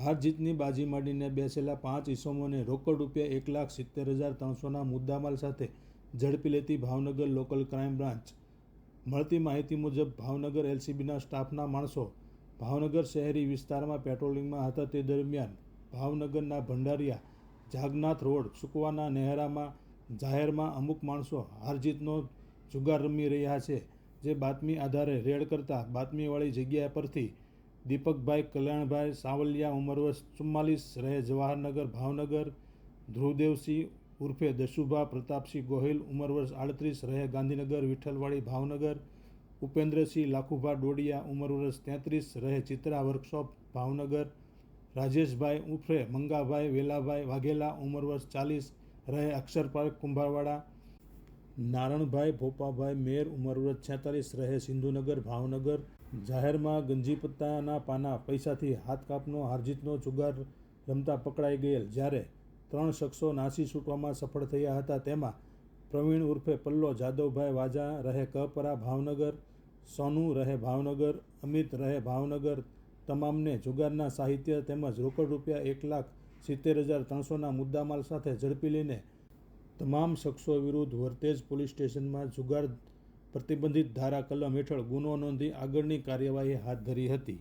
હાર જીતની બાજી માંડીને બેસેલા પાંચ ઇસમોને રોકડ રૂપિયા એક લાખ સિત્તેર હજાર ત્રણસોના મુદ્દામાલ સાથે ઝડપી લેતી ભાવનગર લોકલ ક્રાઇમ બ્રાન્ચ. મળતી માહિતી મુજબ, ભાવનગર એલસીબીના સ્ટાફના માણસો ભાવનગર શહેરી વિસ્તારમાં પેટ્રોલિંગમાં હતા તે દરમિયાન ભાવનગરના ભંડારિયા, જાગનાથ રોડ, સુકવાના નહેરામાં, જાહેરમાં અમુક માણસો હારજીતનો જુગાર રમી રહ્યા છે. જે બાતમી આધારે રેડ કરતા બાતમીવાળી જગ્યા પરથી દીપકભાઈ, કલ્યાણભાઈ, સાવલિયા, ઉંમર વર્ષ ચુમ્માલીસ, રહે જવાહરનગર, ભાવનગર, ધ્રુવદેવસિંહ ઉર્ફે દશુભા પ્રતાપસિંહ ગોહિલ, ઉંમર વર્ષ આડત્રીસ, રહે ગાંધીનગર, વિઠ્ઠલવાડી, ભાવનગર, ઉપેન્દ્રસિંહ લાખુભા ડોડિયા, ઉંમર વર્ષ તેત્રીસ, રહે ચિત્રા વર્કશોપ, ભાવનગર, રાજેશભાઈ ઉર્ફે મંગાભાઈ વેલાભાઈ વાઘેલા, ઉંમર વર્ષ ચાલીસ, રહે અક્ષર પાર્ક, કુંભારવાડા નારણભાઈ, ભોપાભાઈ, મેર, ઉંમર વર્ષ છેતાલીસ, રહે સિંધુનગર, ભાવનગર. જાહેરમાં ગંજીપત્તાના પાના પૈસાથી હાથ કાપનો, હારજીતનો જુગાર રમતા પકડાઈ ગયેલ. જ્યારે ત્રણ શખ્સો નાસી છૂટવામાં સફળ થયા હતા, તેમાં પ્રવીણ ઉર્ફે પલ્લો, જાદવભાઈ વાજા, રહે કપરા, ભાવનગર. સોનુ, રહે ભાવનગર. અમિત, રહે ભાવનગર. તમામને જુગારના સાહિત્ય તેમજ રોકડ રૂપિયા એક લાખ સિત્તેર હજાર ત્રણસોના મુદ્દામાલ સાથે ઝડપી લઈને તમામ શખ્સો વિરુદ્ધ વરતેજ પોલીસ સ્ટેશનમાં જુગાર પ્રતિબંધિત ધારા કલમ હેઠળ ગુનો નોંધી આગળની કાર્યવાહી હાથ ધરી હતી.